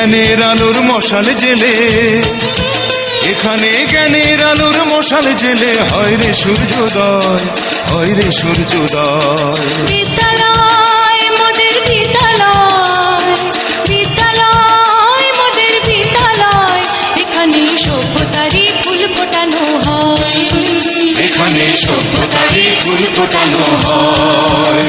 জ্ঞানের আলোর মশাল জেলে। এখানে জ্ঞানের আলোর মশাল জেলে। হয় রে সূর্যোদয় হয় রে সূর্যোদয়। বিদ্যালয় মোদের বিদ্যালয় বিদ্যালয় মোদের বিদ্যালয় এখানে সভ্যতারই ফুল ফোটানো হয়। এখানে সভ্যতারই ফুল ফোটানো হয়।